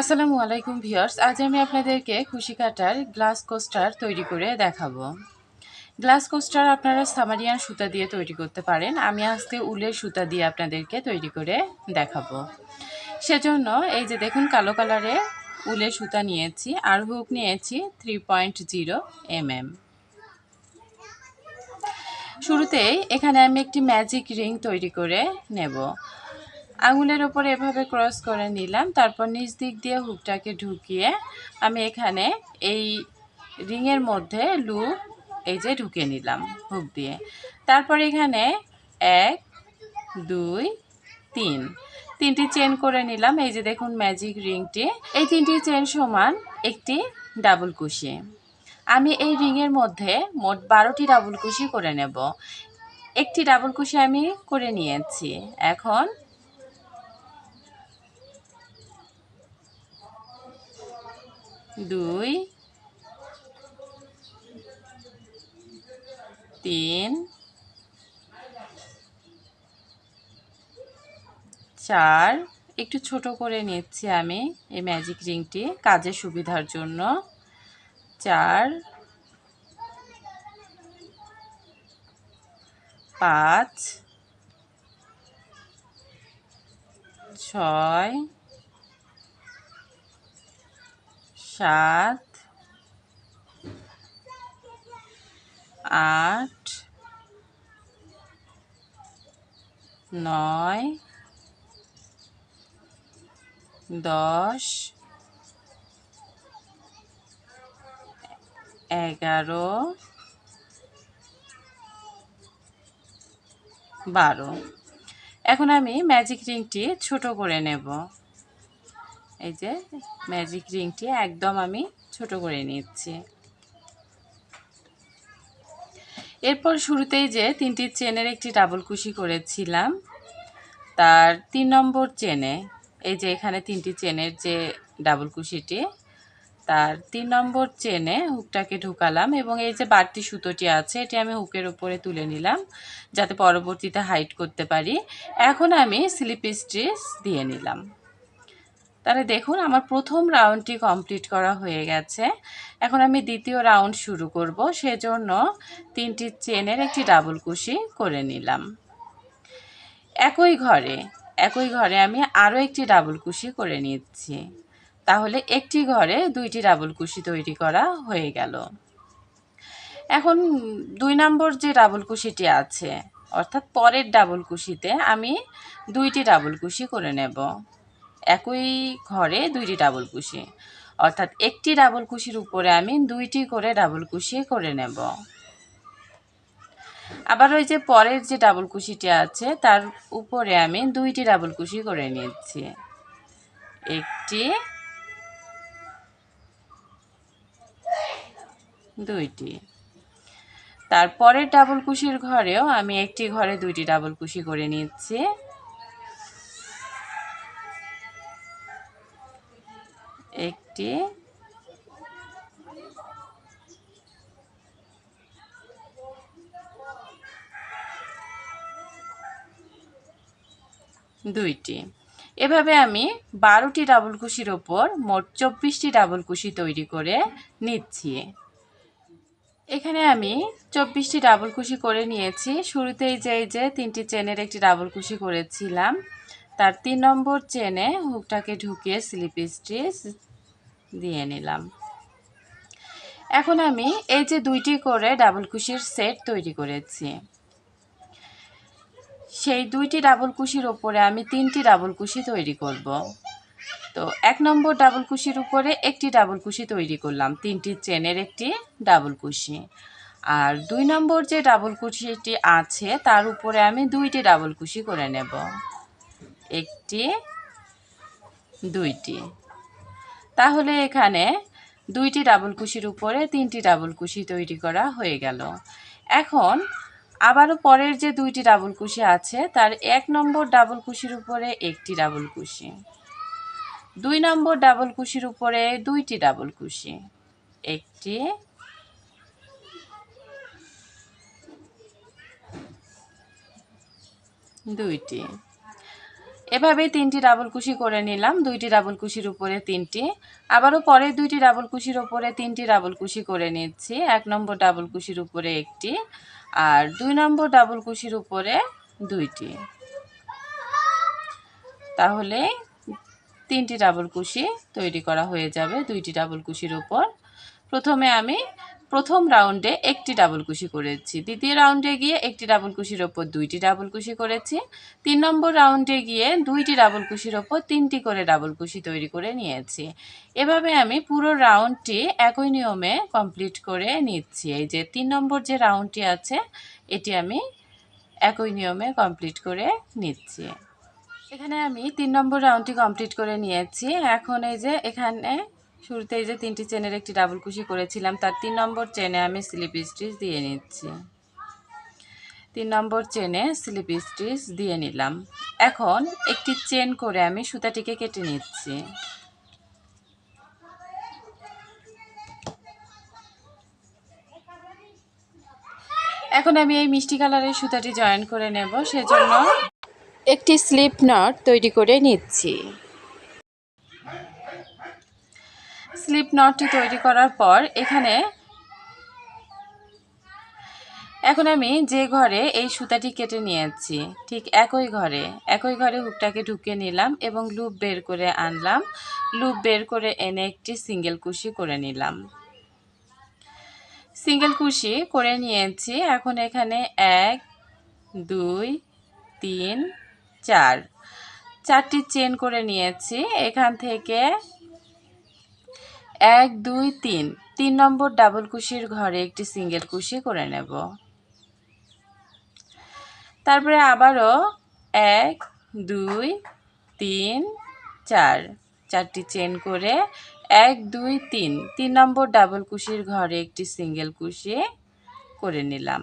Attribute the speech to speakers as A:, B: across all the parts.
A: আসসালামু আলাইকুম ভিউয়ার্স আজ আমি আপনাদেরকে খুশি কাটার গ্লাস কোস্টার তৈরি করে দেখাবো গ্লাস কোস্টার আপনারা সামারিয়ান সুতা দিয়ে তৈরি করতে পারেন আমি আজকে উলের সুতা দিয়ে আপনাদেরকে তৈরি করে দেখাবো সেজন্য এই যে দেখুন কালো কালারে উলের সুতা নিয়েছি আর হুক নিয়েছি থ্রি পয়েন্ট জিরো এমএম শুরুতেই এখানে আমি একটি ম্যাজিক রিং তৈরি করে নেব আঙুলের ওপর এভাবে ক্রস করে নিলাম তারপর নিচ দিক দিয়ে হুকটাকে ঢুকিয়ে আমি এখানে এই রিংয়ের মধ্যে লু এই যে ঢুকিয়ে নিলাম হুক দিয়ে তারপর এখানে এক দুই তিন তিনটি চেন করে নিলাম এই যে দেখুন ম্যাজিক রিংটি এই তিনটি চেন সমান একটি ডাবল কুশি আমি এই রিংয়ের মধ্যে মোট বারোটি ডাবল কুশি করে নেব একটি ডাবল কুশি আমি করে নিয়েছি এখন দুই তিন চার একটু ছোট করে নিচ্ছি আমি এই ম্যাজিক রিংটি কাজের সুবিধার জন্য চার পাঁচ ছয় সাত আট নয় দশ এগারো বারো এখন আমি ম্যাজিক রিংটি ছোট করে নেব এই যে ম্যাজিক রিংটি একদম আমি ছোট করে নিচ্ছি এরপর শুরুতেই যে তিনটি চেনের একটি ডাবল কুশি করেছিলাম তার তিন নম্বর চেনে এই যে এখানে তিনটি চেনের যে ডাবল কুশিটি তার তিন নম্বর চেনে হুকটাকে ঢুকালাম এবং এই যে বাড়তি সুতোটি আছে এটি আমি হুকের উপরে তুলে নিলাম যাতে পরবর্তীতে হাইট করতে পারি এখন আমি স্লিপ স্টিচ দিয়ে নিলাম তাহলে দেখুন আমার প্রথম রাউন্ডটি কমপ্লিট করা হয়ে গেছে এখন আমি দ্বিতীয় রাউন্ড শুরু করব সেজন্য তিনটি চেনের একটি ডাবল কুশি করে নিলাম একই ঘরে একই ঘরে আমি আরও একটি ডাবল কুশি করে নিচ্ছি তাহলে একটি ঘরে দুইটি ডাবল কুশি তৈরি করা হয়ে গেল এখন দুই নম্বর যে ডাবল কুশিটি আছে অর্থাৎ পরের ডাবল কুশিতে আমি দুইটি ডাবল কুশি করে নেব একই ঘরে দুইটি ডাবল কুশি অর্থাৎ একটি ডাবল কুশির উপরে আমি দুইটি করে ডাবল কুশি করে নেব আবার ওই যে পরের যে ডাবল কুশিটি আছে তার উপরে আমি দুইটি ডাবল কুশি করে নিচ্ছি একটি দুইটি তারপরের ডাবল কুশির ঘরেও আমি একটি ঘরে দুইটি ডাবল কুশি করে নিচ্ছি একটি দুইটি এভাবে আমি বারোটি ডাবল কুশির ওপর মোট চব্বিশটি ডাবল কুশি তৈরি করে নিচ্ছি এখানে আমি চব্বিশটি ডাবল কুশি করে নিয়েছি শুরুতেই যে যে তিনটি চেনের একটি ডাবল কুশি করেছিলাম তার তিন নম্বর চেনে হুকটাকে ঢুকিয়ে স্লিপ স্টিচ দিয়ে নিলাম এখন আমি এই যে দুইটি করে ডাবল কুশির সেট তৈরি করেছি সেই দুইটি ডাবল কুশির ওপরে আমি তিনটি ডাবল কুশি তৈরি করব। তো এক নম্বর ডাবল কুশির উপরে একটি ডাবল কুশি তৈরি করলাম তিনটি চেনের একটি ডাবল কুশি আর দুই নম্বর যে ডাবল কুশিটি আছে তার উপরে আমি দুইটি ডাবল কুশি করে নেব একটি দুইটি তাহলে এখানে দুইটি ডাবল কুশির উপরে তিনটি ডাবল কুশি তৈরি করা হয়ে গেল এখন আবারও পরের যে দুইটি ডাবল কুশি আছে তার এক নম্বর ডাবল কুশির উপরে একটি ডাবল কুশি দুই নম্বর ডাবল কুশির উপরে দুইটি ডাবল কুশি একটি দুইটি এভাবে তিনটি ডাবল কুশি করে নিলাম দুইটি ডাবল কুশির উপরে তিনটি আবারও পরে দুইটি ডাবল কুশির উপরে তিনটি ডাবল কুশি করে নিচ্ছি এক নম্বর ডাবল কুশির উপরে একটি আর দুই নম্বর ডাবল কুশির উপরে দুইটি তাহলে তিনটি ডাবল কুশি তৈরি করা হয়ে যাবে দুইটি ডাবল কুশির উপর প্রথমে আমি প্রথম রাউন্ডে একটি ডাবল কুশি করেছি দ্বিতীয় রাউন্ডে গিয়ে একটি ডাবল কুশির ওপর দুইটি ডাবল কুশি করেছি তিন নম্বর রাউন্ডে গিয়ে দুইটি ডাবল কুশির ওপর তিনটি করে ডাবল কুশি তৈরি করে নিয়েছি এভাবে আমি পুরো রাউন্ডটি একই নিয়মে কমপ্লিট করে নিচ্ছি এই যে তিন নম্বর যে রাউন্ডটি আছে এটি আমি একই নিয়মে কমপ্লিট করে নিচ্ছি এখানে আমি তিন নম্বর রাউন্ডটি কমপ্লিট করে নিয়েছি এখন এই যে এখানে শুরুতে এই যে তিনটি চেনের একটি ডাবল কুশি করেছিলাম তার তিন নম্বর চেনে আমি স্লিপ স্টিচ দিয়ে নিচ্ছি তিন নম্বর চেনে স্লিপ স্টিচ দিয়ে নিলাম এখন একটি চেন করে আমি সুতাটিকে কেটে নিচ্ছি এখন আমি এই মিষ্টি কালারের সুতাটি জয়েন করে নেব সেজন্য একটি স্লিপ নট তৈরি করে নিচ্ছি স্লিপ নটটি তৈরি করার পর এখানে এখন আমি যে ঘরে এই সুতাটি কেটে নিয়েছি ঠিক একই ঘরে একই ঘরে হুকটাকে ঢুকিয়ে নিলাম এবং লুপ বের করে আনলাম লুপ বের করে এনে একটি সিঙ্গেল কুশি করে নিলাম সিঙ্গেল কুশি করে নিয়েছি এখন এখানে এক দুই তিন চার চারটি চেন করে নিয়েছি এখান থেকে এক দুই তিন তিন নম্বর ডাবল কুশির ঘরে একটি সিঙ্গেল কুশি করে নেব তারপরে আবারও এক দুই তিন চার চারটি চেন করে এক দুই তিন তিন নম্বর ডাবল কুশির ঘরে একটি সিঙ্গেল কুশি করে নিলাম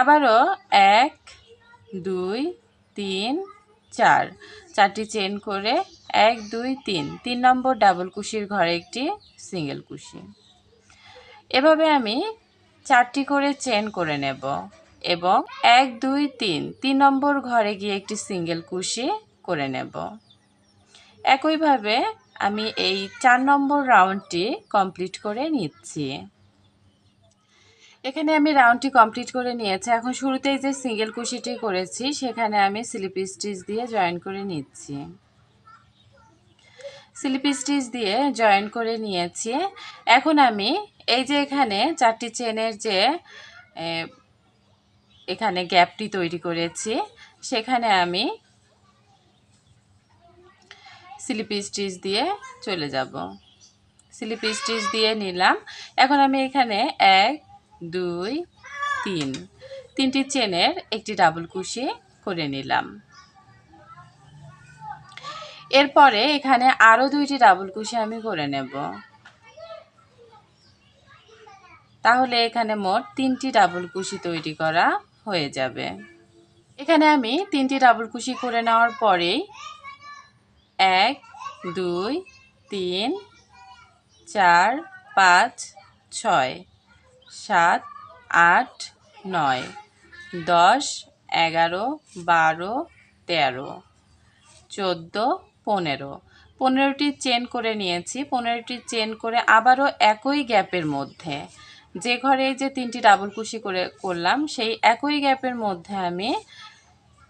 A: আবারও এক দুই তিন চার চারটি চেন করে এক দুই তিন তিন নম্বর ডাবল কুশির ঘরে একটি সিঙ্গেল কুশি এভাবে আমি চারটি করে চেন করে নেব এবং এক দুই তিন তিন নম্বর ঘরে গিয়ে একটি সিঙ্গেল কুশি করে নেব একইভাবে আমি এই চার নম্বর রাউন্ডটি কমপ্লিট করে নিচ্ছি এখানে আমি রাউন্ডটি কমপ্লিট করে নিয়েছি এখন শুরুতেই যে সিঙ্গেল কুশিটি করেছি সেখানে আমি স্লিপ স্টিচ দিয়ে জয়েন করে নিচ্ছি স্লিপ স্টিচ দিয়ে জয়েন করে নিয়েছি এখন আমি এই যে এখানে চারটি চেনের যে এখানে গ্যাপটি তৈরি করেছি সেখানে আমি স্লিপ স্টিচ দিয়ে চলে যাব স্লিপ স্টিচ দিয়ে নিলাম এখন আমি এখানে এক দুই তিন তিনটি চেনের একটি ডাবল কুশি করে নিলাম এরপরে এখানে আরও দুইটি ডাবল কুশি আমি করে নেব তাহলে এখানে মোট তিনটি ডাবল কুশি তৈরি করা হয়ে যাবে এখানে আমি তিনটি ডাবল কুশি করে নেওয়ার পরেই এক দুই তিন চার পাঁচ ছয় সাত আট নয় দশ এগারো বারো তেরো চোদ্দো পনেরো পনেরোটি চেন করে নিয়েছি পনেরোটি চেন করে আবারও একই গ্যাপের মধ্যে যে ঘরে যে তিনটি ডাবল কুশি করে করলাম সেই একই গ্যাপের মধ্যে আমি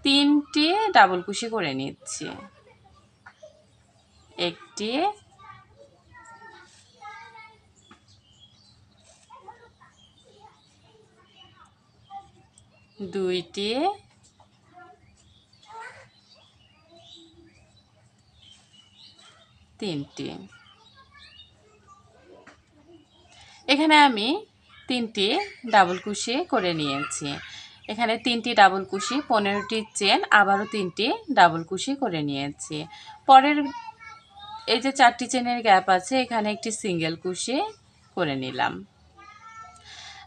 A: তিনটি ডাবল কুশি করে নিচ্ছি একটি দুইটি তিনটি এখানে আমি তিনটি ডাবল কুশি করে নিয়েছি এখানে তিনটি ডাবল কুশি পনেরোটি চেন আবারও তিনটি ডাবল কুশি করে নিয়েছি পরের এই যে চারটি চেনের গ্যাপ আছে এখানে একটি সিঙ্গেল কুশি করে নিলাম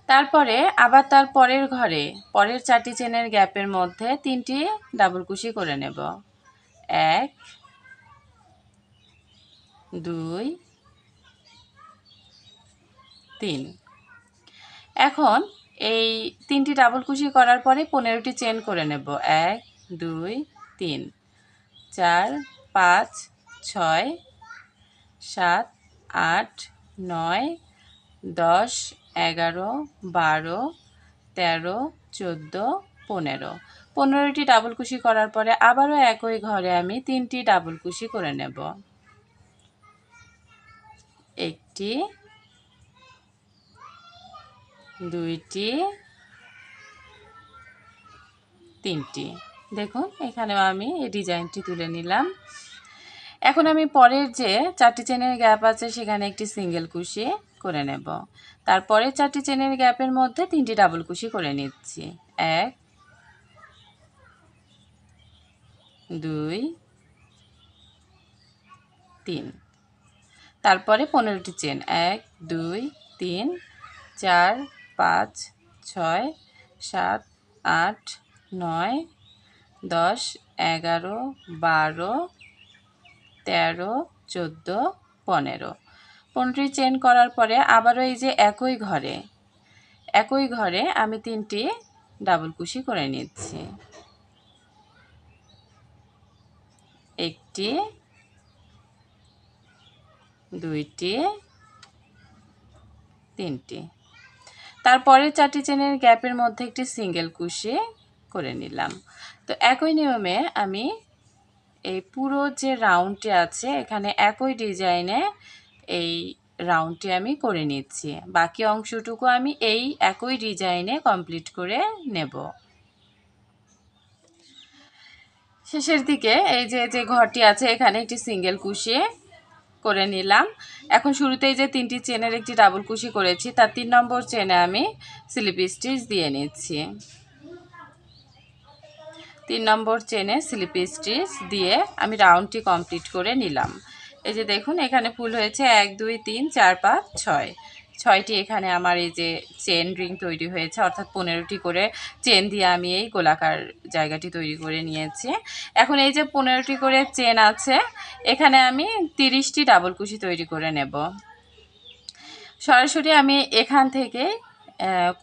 A: তারপরে আবার তার পরের ঘরে পরের চারটি চেনের গ্যাপের মধ্যে তিনটি ডাবল কুশি করে নেব এক দুই তিন এখন এই তিনটি ডাবল কুশি করার পরে পনেরোটি চেন করে নেব এক দুই তিন চার পাঁচ ছয় সাত আট নয় দশ এগারো বারো তেরো চোদ্দো পনেরো পনেরোটি ডাবল কুশি করার পরে আবারও একই ঘরে আমি তিনটি ডাবল কুশি করে নেব একটি দুইটি তিনটি দেখুন এখানেও আমি এই ডিজাইনটি তুলে নিলাম এখন আমি পরের যে চারটি চেনের গ্যাপ আছে সেখানে একটি সিঙ্গেল কুশি করে নেব তারপরে চারটি চেনের গ্যাপের মধ্যে তিনটি ডাবল কুশি করে নিচ্ছি এক দুই তিন তারপরে পনেরোটি চেন এক দুই তিন চার পাঁচ ছয় সাত আট নয় দশ এগারো বারো তেরো চোদ্দো পনেরো পনেরোটি চেন করার পরে আবারও এই যে একই ঘরে একই ঘরে আমি তিনটি ডাবল কুশি করে নিচ্ছি একটি দুইটি তিনটি তারপরে চারটি চেনের গ্যাপের মধ্যে একটি সিঙ্গেল কুশি করে নিলাম তো একই নিয়মে আমি এই পুরো যে রাউন্ডটি আছে এখানে একই ডিজাইনে এই রাউন্ডটি আমি করে নিচ্ছি বাকি অংশটুকু আমি এই একই ডিজাইনে কমপ্লিট করে নেব শেষের দিকে এই যে যে ঘরটি আছে এখানে একটি সিঙ্গেল কুশিয়ে করে নিলাম এখন শুরুতেই যে তিনটি চেনের একটি ডাবল কুশি করেছি তার তিন নম্বর চেনে আমি স্লিপ স্টিচ দিয়ে নিচ্ছি তিন নম্বর চেনে স্লিপ স্টিচ দিয়ে আমি রাউন্ডটি কমপ্লিট করে নিলাম এই যে দেখুন এখানে ফুল হয়েছে এক দুই তিন চার পাঁচ ছয় ছয়টি এখানে আমার এই যে চেন রিং তৈরি হয়েছে অর্থাৎ পনেরোটি করে চেন দিয়ে আমি এই গোলাকার জায়গাটি তৈরি করে নিয়েছি এখন এই যে পনেরোটি করে চেন আছে এখানে আমি তিরিশটি ডাবল কুশি তৈরি করে নেব সরাসরি আমি এখান থেকে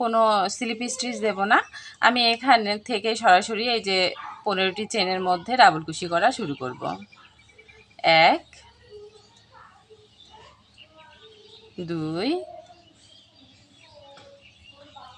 A: কোনো স্লিপ স্টিচ দেব না আমি এখান থেকে সরাসরি এই যে পনেরোটি চেনের মধ্যে ডাবল কুশি করা শুরু করব এক দুই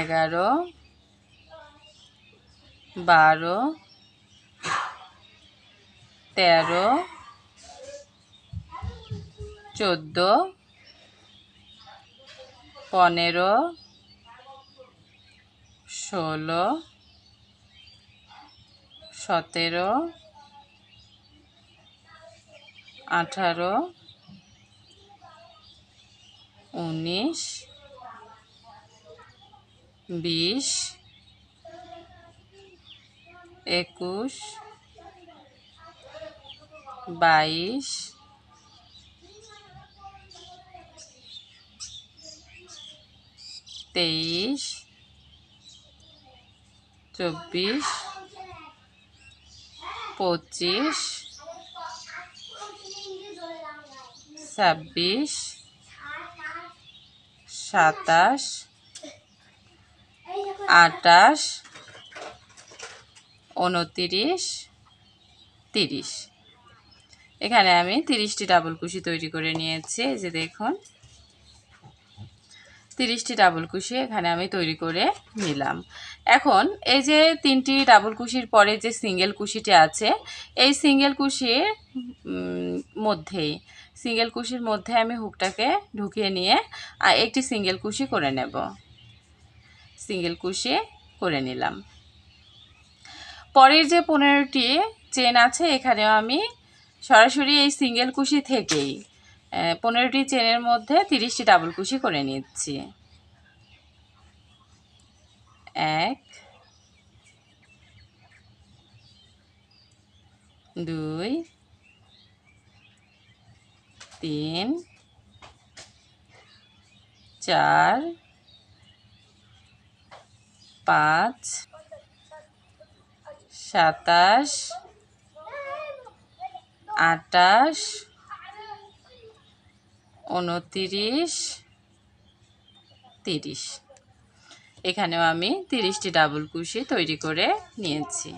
A: এগারো বারো তেরো চোদ্দ পনেরো ষোলো সতেরো আঠারো উনিশ বিশ একুশ বাইশ তেইশ চব্বিশ পঁচিশ ছাব্বিশ সাতাশ আটাশ উনতিরিশ তিরিশ এখানে আমি তিরিশটি ডাবল কুশি তৈরি করে নিয়েছি যে দেখুন তিরিশটি ডাবল কুশি এখানে আমি তৈরি করে নিলাম এখন এই যে তিনটি ডাবল কুশির পরে যে সিঙ্গেল কুশিটি আছে এই সিঙ্গেল কুশির মধ্যেই সিঙ্গেল কুশির মধ্যে আমি হুকটাকে ঢুকিয়ে নিয়ে একটি সিঙ্গেল কুশি করে নেব সিঙ্গেল কুশিয়ে করে নিলাম পরের যে পনেরোটি চেন আছে এখানেও আমি সরাসরি এই সিঙ্গেল কুশি থেকেই পনেরোটি চেনের মধ্যে তিরিশটি ডাবল কুশি করে নিচ্ছি এক দুই তিন চার পাঁচ সাতাশ আটাশ উনতিরিশ তিরিশ এখানেও আমি তিরিশটি ডাবল কুশি তৈরি করে নিয়েছি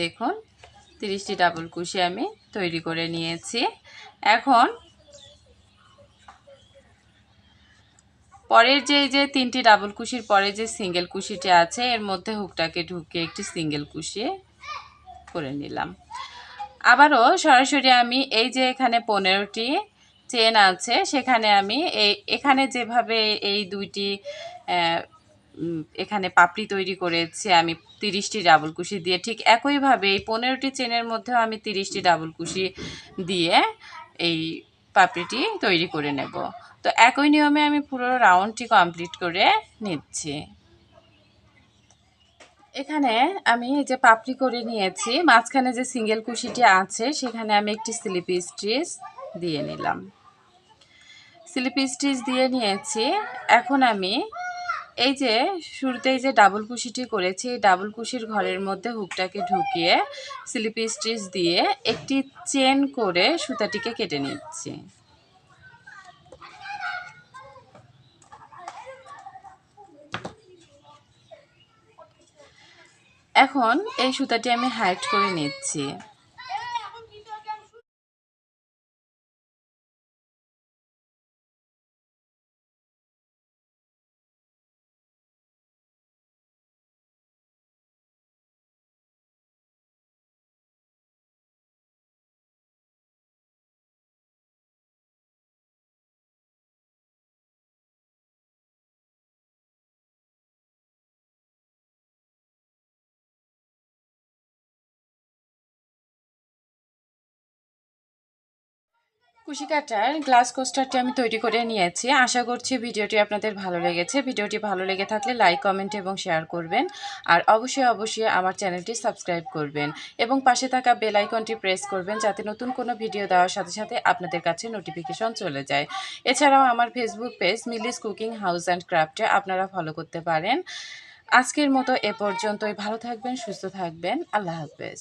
A: দেখুন তিরিশটি ডাবল কুশি আমি তৈরি করে নিয়েছি এখন পরের যে যে তিনটি ডাবল কুশির পরে যে সিঙ্গেল কুশিটি আছে এর মধ্যে হুকটাকে ঢুকিয়ে একটি সিঙ্গেল কুশিয়ে করে নিলাম আবারও সরাসরি আমি এই যে এখানে পনেরোটি চেন আছে সেখানে আমি এই এখানে যেভাবে এই দুইটি এখানে পাপড়ি তৈরি করেছি আমি তিরিশটি ডাবল কুশি দিয়ে ঠিক একইভাবে এই পনেরোটি চেনের মধ্যেও আমি তিরিশটি ডাবল কুশি দিয়ে এই পাপড়িটি তৈরি করে নেব তো একই নিয়মে আমি পুরো রাউন্ডটি কমপ্লিট করে নিচ্ছি এখানে আমি এই যে পাপড়ি করে নিয়েছি মাঝখানে যে সিঙ্গেল কুশিটি আছে সেখানে আমি একটি স্লিপ স্টিচ দিয়ে নিলাম স্লিপ স্টিচ দিয়ে নিয়েছি এখন আমি এই যে শুরুতেই যে ডাবল কুশিটি করেছি এই ডাবল কুশির ঘরের মধ্যে হুকটাকে ঢুকিয়ে স্লিপ স্টিচ দিয়ে একটি চেন করে সুতাটিকে কেটে নিচ্ছি এখন এই সুতাটি আমি হাইট করে নিচ্ছি কুশি কাটার গ্লাস কোস্টারটি আমি তৈরি করে নিয়েছি আশা করছি ভিডিওটি আপনাদের ভালো লেগেছে ভিডিওটি ভালো লেগে থাকলে লাইক কমেন্ট এবং শেয়ার করবেন আর অবশ্যই অবশ্যই আমার চ্যানেলটি সাবস্ক্রাইব করবেন এবং পাশে থাকা বেল আইকনটি প্রেস করবেন যাতে নতুন কোনো ভিডিও দেওয়ার সাথে সাথে আপনাদের কাছে নোটিফিকেশন চলে যায় এছাড়াও আমার Facebook page Milis cooking house and ক্রাফটে আপনারা ফলো করতে পারেন আজকের মতো এ পর্যন্তই ভালো থাকবেন সুস্থ থাকবেন আল্লাহ হাফেজ